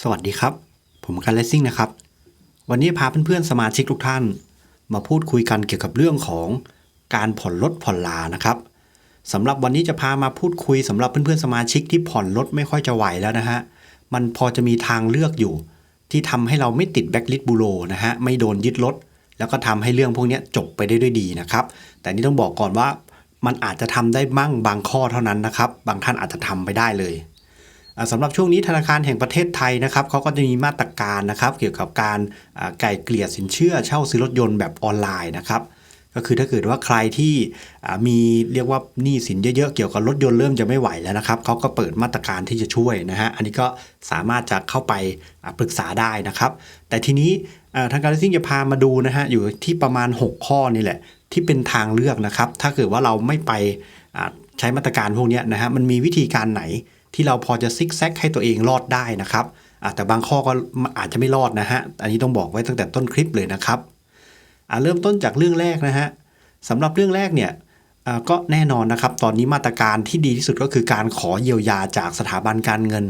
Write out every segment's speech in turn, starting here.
สวัสดีครับ ผมกันเลสซิ่งนะครับ วันนี้พาเพื่อนๆสมาชิกทุกท่าน มาพูดคุยกันเกี่ยวกับเรื่องของการผ่อนรถผ่อนลานะครับสำหรับวันนี้จะพามาพูดคุยสำหรับเพื่อนๆสมาชิกที่ผ่อนรถไม่ค่อยจะไหวแล้วนะฮะมันพอจะมีทางเลือกอยู่ ที่ทำให้เราไม่ติดแบ็กลิสบูโรนะฮะไม่โดนยึดรถแล้วก็ทำให้เรื่องพวกนี้จบไปได้ด้วยดีนะครับ แต่นี่ต้องบอกก่อนว่ามันอาจจะทำได้มั่งบางข้อเท่านั้นนะครับ บางท่านอาจจะทำไปได้เลย สำหรับช่วงนี้ธนาคารแห่งประเทศไทยนะครับเขาก็จะมีมาตรการนะครับเกี่ยวกับการไก่เกลี่ยสินเชื่อเช่าซื้อรถยนต์แบบออนไลน์นะครับก็คือถ้าเกิดว่าใครที่มีเรียกว่าหนี้สินเยอะๆ เกี่ยวกับรถยนต์เริ่มจะไม่ไหวแล้วนะครับเขาก็เปิดมาตรการที่จะช่วยนะฮะอันนี้ก็สามารถจะเข้าไปปรึกษาได้นะครับ แต่ทีนี้อ่าทางการซิ่งจะพามาดูนะฮะอยู่ที่ประมาณ 6 ข้อนี่แหละ ที่เป็นทางเลือกนะครับ ถ้าเกิดว่าเราไม่ไปใช้มาตรการพวกนี้นะฮะมันมีวิธีการไหน ที่เราพอจะซิกแซกให้ตัวเองรอดได้นะครับแต่บางข้อก็อาจจะไม่รอดนะฮะ อันนี้ต้องบอกไว้ตั้งแต่ต้นคลิปเลยนะครับเริ่มต้นจากเรื่องแรกนะฮะสำหรับเรื่องแรกเนี่ยก็แน่นอนนะครับ ตอนนี้มาตรการที่ดีที่สุดก็คือการขอเยียวยาจากสถาบันการเงิน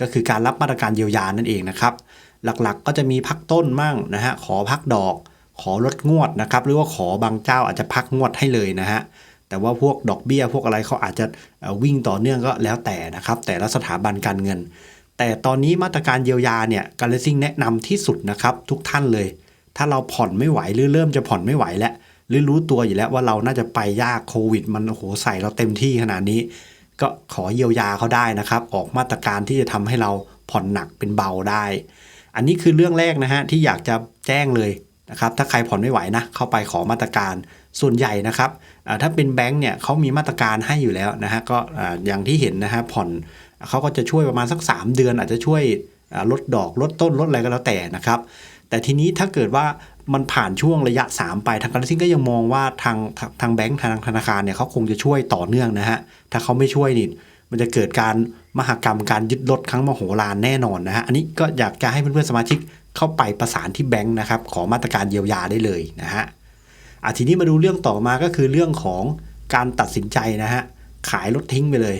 ก็คือการรับมาตรการเยียวยานั่นเองนะครับ หลักๆก็จะมีพักต้นมั่งนะฮะ ขอพักดอก ขอลดงวดนะครับ หรือว่าขอบางเจ้าอาจจะพักงวดให้เลยนะฮะ แต่ว่าพวกดอกเบี้ยพวกอะไรเขาอาจจะวิ่งต่อเนื่องก็แล้วแต่นะครับ แต่ละสถาบันการเงิน แต่ตอนนี้มาตรการเยียวยาเนี่ยการเลซิ่งแนะนำที่สุดนะครับทุกท่านเลย ถ้าเราผ่อนไม่ไหวหรือเริ่มจะผ่อนไม่ไหวแล้วหรือรู้ตัวอยู่แล้วว่าเราน่าจะไปยากโควิด มันโอ้โหใส่เราเต็มที่ขนาดนี้ ก็ขอเยียวยาเขาได้นะครับ ออกมาตรการที่จะทำให้เราผ่อนหนักเป็นเบาได้ อันนี้คือเรื่องแรกนะฮะที่อยากจะแจ้งเลยนะครับ ถ้าใครผ่อนไม่ไหวนะ เข้าไปขอมาตรการส่วนใหญ่นะครับ ถ้าเป็นแบงก์เนี่ยเขามีมาตรการให้อยู่แล้วนะฮะก็อย่างที่เห็นนะฮะผ่อนเขาก็จะช่วยประมาณสัก 3 เดือน อาจจะช่วยลดดอกลดต้นลดอะไรก็แล้วแต่นะครับ แต่ทีนี้ถ้าเกิดว่ามันผ่านช่วงระยะ 3 ไปทางการซิ่งก็ยังมองว่าทางทางทางแบงก์ทางธนาคารเนี่ยเขาคงจะช่วยต่อเนื่องนะฮะถ้าเขาไม่ช่วยนี่มันจะเกิดการมหกรรมการยึดรถครั้งมโหฬารแน่นอนนะฮะอันนี้ก็อยากจะให้เพื่อนๆสมาชิกเข้าไปประสานที่แบงก์นะครับขอมาตรการเยียวยาได้เลยนะฮะ อะทีนี้มาดูเรื่องต่อมาก็คือเรื่องของการตัดสินใจนะฮะขายรถทิ้งไปเลย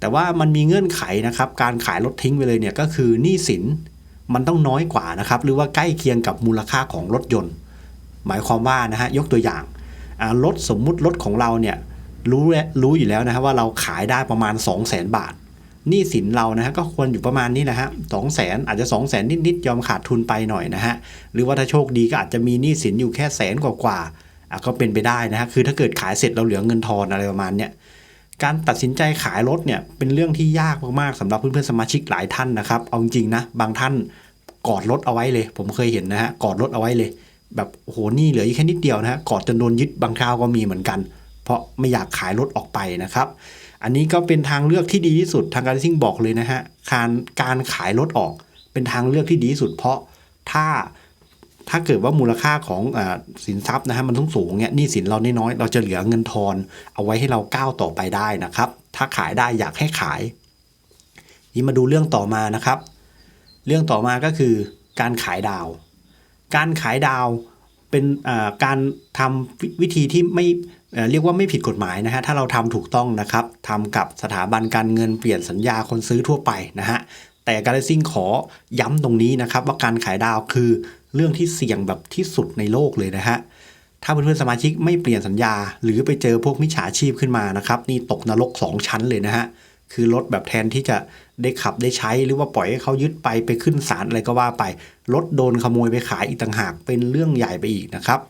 แต่ว่ามันมีเงื่อนไขนะครับ การขายรถทิ้งไปเลยเนี่ยก็คือหนี้สินมันต้องน้อยกว่านะครับ หรือว่าใกล้เคียงกับมูลค่าของรถยนต์ หมายความว่านะฮะยกตัวอย่างรถสมมุติรถของเราเนี่ยรู้รู้อยู่แล้วนะฮะว่าเราขายได้ประมาณ 2 0 0 0 0 0 บาท หนี้สินเรานะฮะก็ควรอยู่ประมาณนี้นะฮะสองแสนอาจจะ2 0 0 0 0 0นิดๆยอมขาดทุนไปหน่อยนะฮะหรือว่าถ้าโชคดีก็อาจจะมีหนี้สินอยู่แค่แสนกว่าๆอะก็เป็นไปได้นะฮะคือถ้าเกิดขายเสร็จเราเหลือเงินทอนอะไรประมาณเนี้ยการตัดสินใจขายรถเนี่ยเป็นเรื่องที่ยากมากๆสำหรับเพื่อนๆสมาชิกหลายท่านนะครับเอาจริงนะบางท่านกอดรถเอาไว้เลย ผมเคยเห็นนะฮะกอดรถเอาไว้เลย แบบโอ้โหหนี่เหลืออีกแค่นิดเดียวนะฮะกอดจนโดนยึดบางคราวก็มีเหมือนกัน เพราะไม่อยากขายรถออกไปนะครับ อันนี้ก็เป็นทางเลือกที่ดีที่สุดทางการซิ่งบอกเลยนะฮะการการขายรถออกเป็นทางเลือกที่ดีที่สุด เพราะถ้าถ้าเกิดว่ามูลค่าของอาสินทรัพย์นะฮะมันต้องสูงเนี่ยนี้สินเราน้อยๆเราจะเหลือเงินทอนเอาไว้ให้เราก้าวต่อไปได้นะครับ ถ้าขายได้อยากให้ขาย นี่มาดูเรื่องต่อมานะครับ เรื่องต่อมาก็คือการขายดาว การขายดาว เป็นการทำวิวิธีที่ไม่เรียกว่าไม่ผิดกฎหมายนะฮะถ้าเราทำถูกต้องนะครับทำกับสถาบันการเงินเปลี่ยนสัญญาคนซื้อทั่วไปนะฮะแต่การซิ่งขอย้ำตรงนี้นะครับว่าการขายดาวคือเรื่องที่เสี่ยงแบบที่สุดในโลกเลยนะฮะถ้าเพื่อนๆสมาชิกไม่เปลี่ยนสัญญา หรือไปเจอพวกมิจฉาชีพขึ้นมานะครับนี่ตกนรก 2 ชั้นเลยนะฮะ คือรถแบบแทนที่จะได้ขับได้ใช้หรือว่าปล่อยให้เขายึดไปไปขึ้นศาลอะไรก็ว่าไปรถโดนขโมยไปขายอีกต่างหากเป็นเรื่องใหญ่ไปอีกนะครับ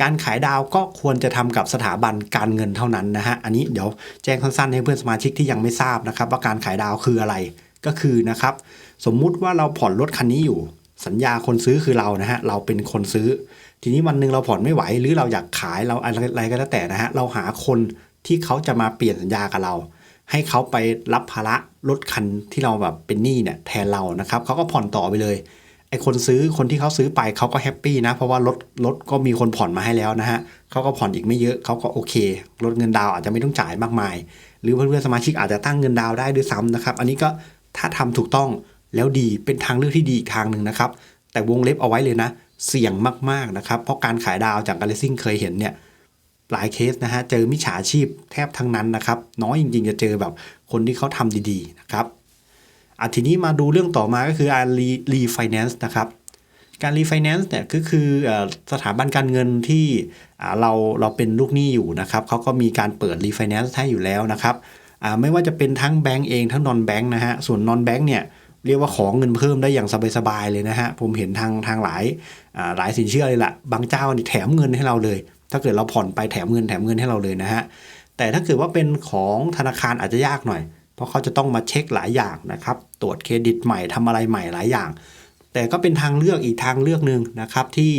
การขายดาวก็ควรจะทำกับสถาบันการเงินเท่านั้นนะฮะ อันนี้เดี๋ยวแจ้งสั้นๆให้เพื่อนสมาชิกที่ยังไม่ทราบนะครับ ว่าการขายดาวคืออะไรก็คือนะครับ สมมุติว่าเราผ่อนรถคันนี้อยู่ สัญญาคนซื้อคือเรานะฮะเราเป็นคนซื้อ ทีนี้วันหนึ่งเราผ่อนไม่ไหว หรือเราอยากขายเราอะไรก็แล้วแต่นะฮะเราหาคนที่เขาจะมาเปลี่ยนสัญญากับเรา ให้เขาไปรับภาระรถคันที่เราแบบเป็นหนี้เนี่ยแทนเรานะครับเขาก็ผ่อนต่อไปเลยไอ้คนซื้อคนที่เขาซื้อไปเขาก็แฮปปี้นะ เพราะว่ารถรถก็มีคนผ่อนมาให้แล้วนะฮะเขาก็ผ่อนอีกไม่เยอะเขาก็โอเคลดเงินดาวอาจจะไม่ต้องจ่ายมากมาย หรือเพื่อนๆสมาชิกอาจจะตั้งเงินดาวได้ด้วยซ้ำนะครับ อันนี้ก็ถ้าทำถูกต้องแล้วดีเป็นทางเลือกที่ดีอีกทางหนึ่งนะครับ แต่วงเล็บเอาไว้เลยนะ เสี่ยงมากๆนะครับ เพราะการขายดาวจากการเลซิ่งเคยเห็นเนี่ย หลายเคสนะฮะเจอมิจฉาชีพแทบทั้งนั้นนะครับ น้อยจริงๆจะเจอแบบคนที่เขาทำดีๆนะครับอะทีนี้มาดูเรื่องต่อมาก็คือการรีรีไฟแนนซ์นะครับการรีไฟแนนซ์เนี่ยก็คือเอ่อสถาบันการเงินที่เราเราเป็นลูกหนี้อยู่นะครับเขาก็มีการเปิดรีไฟแนนซ์ให้อยู่แล้วนะครับไม่ว่าจะเป็นทั้งแบงก์เองทั้งนอนแบงก์นะฮะส่วนนอนแบงก์เนี่ยเรียกว่าของเงินเพิ่มได้อย่างสบายๆเลยนะฮะผมเห็นทางทางหลายหลายสินเชื่อเลยละ่ะบางเจ้านี่แถมเงินให้เราเลย ถ้าเกิดเราผ่อนไปแถมเงินแถมเงินให้เราเลยนะฮะ แต่ถ้าเกิดว่าเป็นของธนาคารอาจจะยากหน่อย เพราะเขาจะต้องมาเช็คหลายอย่างนะครับ ตรวจเครดิตใหม่ทำอะไรใหม่หลายอย่าง แต่ก็เป็นทางเลือกอีกทางเลือกหนึ่งนะครับที่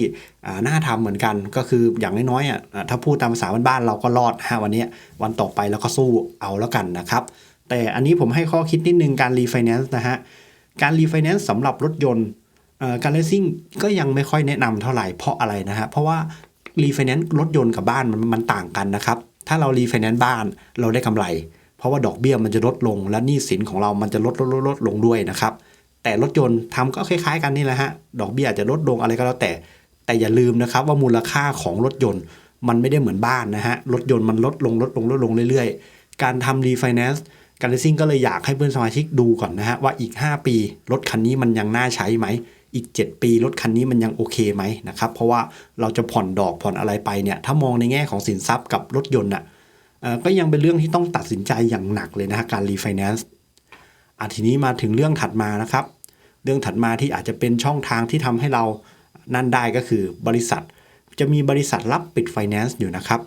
อ่าน่าทำเหมือนกันก็คืออย่างน้อยๆอะถ้าพูดตามภาษาบ้านๆเราก็รอดฮะวันนี้วันต่อไปเราก็สู้เอาแล้วกันนะครับแต่อันนี้ผมให้ข้อคิดนิดนึงการรีไฟแนนซ์นะฮะการรีไฟแนนซ์สำหรับรถยนต์การเลสซิ่งก็ยังไม่ค่อยแนะนำเท่าไหร่เพราะอะไรนะฮะเพราะว่า รีไฟแนนซ์รถยนต์กับบ้านมันมันต่างกันนะครับ ถ้าเรารีไฟแนนซ์บ้านเราได้กำไร เพราะว่าดอกเบี้ยมันจะลดลง และหนี้สินของเรามันจะลดลดลดลดลงด้วยนะครับ แต่รถยนต์ทำก็คล้ายๆ กันนี่แหละฮะ ดอกเบี้ยอาจจะลดลงอะไรก็แล้วแต่ แต่อย่าลืมนะครับว่ามูลค่าของรถยนต์ มันไม่ได้เหมือนบ้านนะฮะ รถยนต์มันลดลงลดลงลดลงเรื่อยๆ การทำรีไฟแนนซ์การเลซิ่งก็เลยอยากให้เพื่อนสมาชิกดูก่อนนะฮะว่าอีก 5 ปีรถคันนี้มันยังน่าใช้ไหม อีก 7 ปีรถคันนี้มันยังโอเคไหมนะครับ เพราะว่าเราจะผ่อนดอกผ่อนอะไรไปเนี่ย ถ้ามองในแง่ของสินทรัพย์กับรถยนต์อะก็ยังเป็นเรื่องที่ต้องตัดสินใจอย่างหนักเลยนะการรีไฟแนนซ์อะทีนี้มาถึงเรื่องถัดมานะครับ เรื่องถัดมาที่อาจจะเป็นช่องทางที่ทำให้เรานั่นได้ก็คือบริษัท จะมีบริษัทรับปิดไฟแนนซ์อยู่นะครับ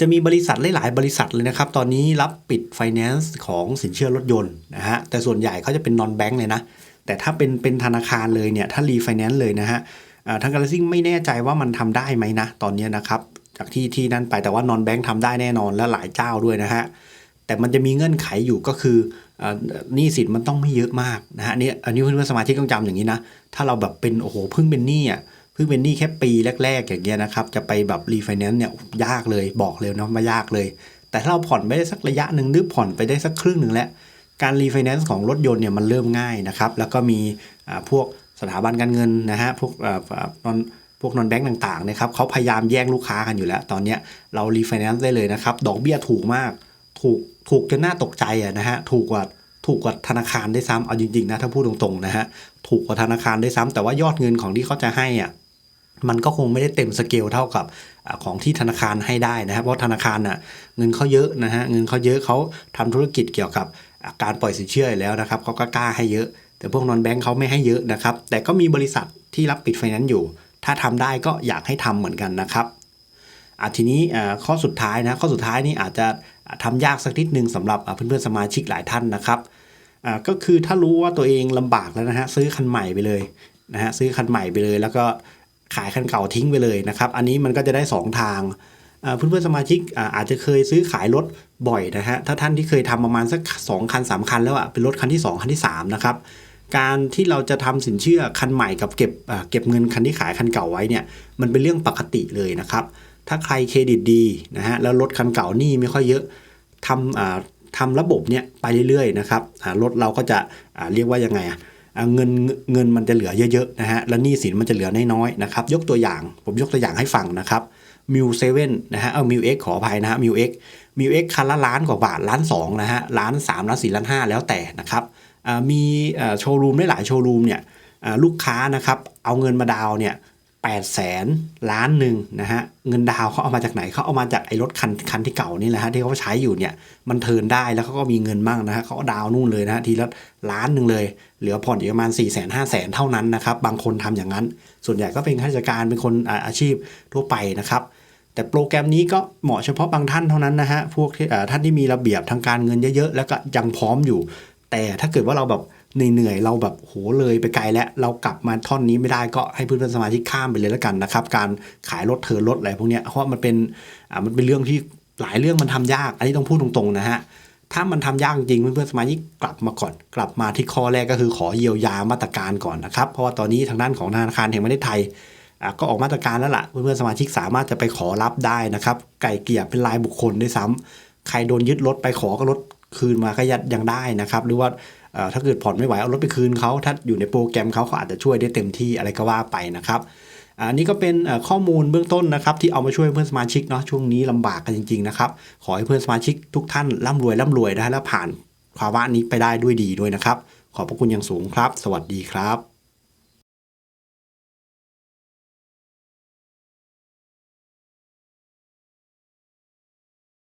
จะมีบริษัทหลาย ๆ บริษัทเลยนะครับ ตอนนี้รับปิดไฟแนนซ์ของสินเชื่อรถยนต์นะฮะแต่ส่วนใหญ่เขาจะเป็นนอนแบงค์เลยนะ แต่ถ้าเป็นเป็นธนาคารเลยเนี่ยถ้ารีไฟแนนซ์เลยนะฮะอ่าทางการซิ่งไม่แน่ใจว่ามันทำได้ไหมนะตอนนี้นะครับจากที่ที่นั่นไปแต่ว่านอนแบงค์ทำได้แน่นอนและหลายเจ้าด้วยนะฮะแต่มันจะมีเงื่อนไขอยู่ก็คือหนี้สินมันต้องไม่เยอะมากนะฮะนี่อันนี้เพื่อนๆสมาชิกต้องจำอย่างนี้นะถ้าเราแบบเป็นโอ้โหเพิ่งเป็นหนี้อะเพิ่งเป็นหนี้แค่ปีแรก ๆ อย่างเงี้ยนะครับจะไปแบบรีไฟแนนซ์เนี่ยยากเลยบอกเลยนะว่ายากเลย แต่ถ้าเราผ่อนไปได้สักระยะหนึ่งหรือผ่อนไปได้สักครึ่งหนึ่งแล้ว การรีไฟแนนซ์ของรถยนต์เนี่ยมันเริ่มง่ายนะครับ แล้วก็มีพวกสถาบันการเงินนะฮะพวกนอนพวกนอนแบงก์ต่างๆนะครับเขาพยายามแย่งลูกค้ากันอยู่แล้ว ตอนเนี้ยเรารีไฟแนนซ์ได้เลยนะครับ ดอกเบี้ยถูกมาก ถูกถูกจนน่าตกใจอะนะฮะถูกกว่าถูกกว่าธนาคารได้ซ้ำเอาจริงๆนะถ้าพูดตรงๆนะฮะถูกกว่าธนาคารได้ซ้ำแต่ว่ายอดเงินของที่เขาจะให้อะมันก็คงไม่ได้เต็มสเกลเท่ากับของที่ธนาคารให้ได้นะครับเพราะธนาคารน่ะเงินเขาเยอะนะฮะเงินเขาเยอะเขาทำธุรกิจเกี่ยวกับ การปล่อยสินเชื่ออแล้วนะครับเขาก็กล้าให้เยอะ แต่พวกนอนแบงค์เขาไม่ให้เยอะนะครับ แต่ก็มีบริษัทที่รับปิดไฟแนนซ์อยู่ ถ้าทำได้ก็อยากให้ทำเหมือนกันนะครับอะทีนี้อ่าข้อสุดท้ายนะข้อสุดท้ายนี่อาจจะอ่าทำยากสักนิดนึงสำหรับอ่าเพื่อนๆสมาชิกหลายท่านนะครับอ่าก็คือถ้ารู้ว่าตัวเองลำบากแล้วนะฮะซื้อคันใหม่ไปเลยนะฮะซื้อคันใหม่ไปเลย แล้วก็ขายคันเก่าทิ้งไปเลยนะครับ อันนี้มันก็จะได้ 2 ทาง เพื่อนๆสมาชิกอาจจะเคยซื้อขายรถบ่อยนะฮะถ้าท่านที่เคยทำประมาณสัก 2 คัน 3 คันแล้วอะเป็นรถคันที่ 2 คันที่ 3 นะครับ การที่เราจะทำสินเชื่อคันใหม่กับเก็บเก็บเงินคันที่ขายคันเก่าไว้เนี่ยมันเป็นเรื่องปกติเลยนะครับ ถ้าใครเครดิตดีนะฮะแล้วรถคันเก่าหนี้ไม่ค่อยเยอะทำทำระบบเนี่ยไปเรื่อยๆนะครับรถเราก็จะเรียกว่ายังไงอะเงินเงินมันจะเหลือเยอะๆนะฮะแล้วหนี้สินมันจะเหลือน้อยๆนะครับ ยกตัวอย่างผมยกตัวอย่างให้ฟังนะครับ มิวเซเว่นนะฮะ เอามิวเอ็กขออภัยนะฮะมิวเอ็กมิวเอ็กคันละล้านกว่าบาท ล้านสองนะฮะ ล้านสามล้านสี่ล้านห้าแล้วแต่นะครับ มีโชว์รูมได้หลายโชว์รูมเนี่ยลูกค้านะครับ เอาเงินมาดาวเนี่ยแปดแสนล้านหนึ่งนะฮะ เงินดาวเขาเอามาจากไหนเขาเอามาจากไอ้รถคันคันที่เก่านี่แหละฮะที่เขาใช้อยู่เนี่ยมันเทินได้แล้วเขาก็มีเงินมั่งนะฮะเขาดาวนู่นเลยนะฮะทีละล้านหนึ่งเลย เหลือผ่อนอีกประมาณ4ี่แสนห้าแสนเท่านั้นนะครับ บางคนทำอย่างนั้น ส่วนใหญ่ก็เป็นข้าราชการเป็นคนอาชีพทั่วไปนะครับ แต่โปรแกรมนี้ก็เหมาะเฉพาะบางท่านเท่านั้นนะฮะ พวกท่านที่มีระเบียบทางการเงินเยอะๆ แล้วก็ยังพร้อมอยู่ แต่ถ้าเกิดว่าเราแบบเหนื่อยๆ เราแบบโหเลยไปไกลแล้ว เรากลับมาท่อนนี้ไม่ได้ก็ให้เพื่อนๆสมาชิกข้ามไปเลยแล้วกันนะครับ การขายรถเทิร์นรถอะไรพวกเนี้ย เพราะมันเป็นอ่ามันเป็นเรื่องที่หลายเรื่องมันทำยาก อันนี้ต้องพูดตรงๆนะฮะถ้ามันทำยากจริงเพื่อนๆสมาชิกกลับมาก่อน กลับมาที่ข้อแรกก็คือขอเยียวยามาตรการก่อนนะครับ เพราะว่าตอนนี้ทางด้านของธนาคารแห่งประเทศไทย ก็ออกมาตรการแล้วล่ะ เพื่อนๆสมาชิกสามารถจะไปขอรับได้นะครับ ไก่เกี่ยเป็นรายบุคคลด้วยซ้ำใครโดนยึดรถไปขอก็รถคืนมาก็ยัดยังได้นะครับ หรือว่าถ้าเกิดผ่อนไม่ไหวเอารถไปคืนเขาถ้าอยู่ในโปรแกรมเขาเขาอาจจะช่วยได้เต็มที่อะไรก็ว่าไปนะครับอันนี้ก็เป็นข้อมูลเบื้องต้นนะครับที่เอามาช่วยเพื่อนสมาชิกเนาะช่วงนี้ลำบากกันจริงๆนะครับขอให้เพื่อนสมาชิกทุกท่านร่ำรวยร่ำรวยนะฮะแล้วผ่านภาวะนี้ไปได้ด้วยดีด้วยนะครับ ขอบพระคุณอย่างสูงครับ สวัสดีครับ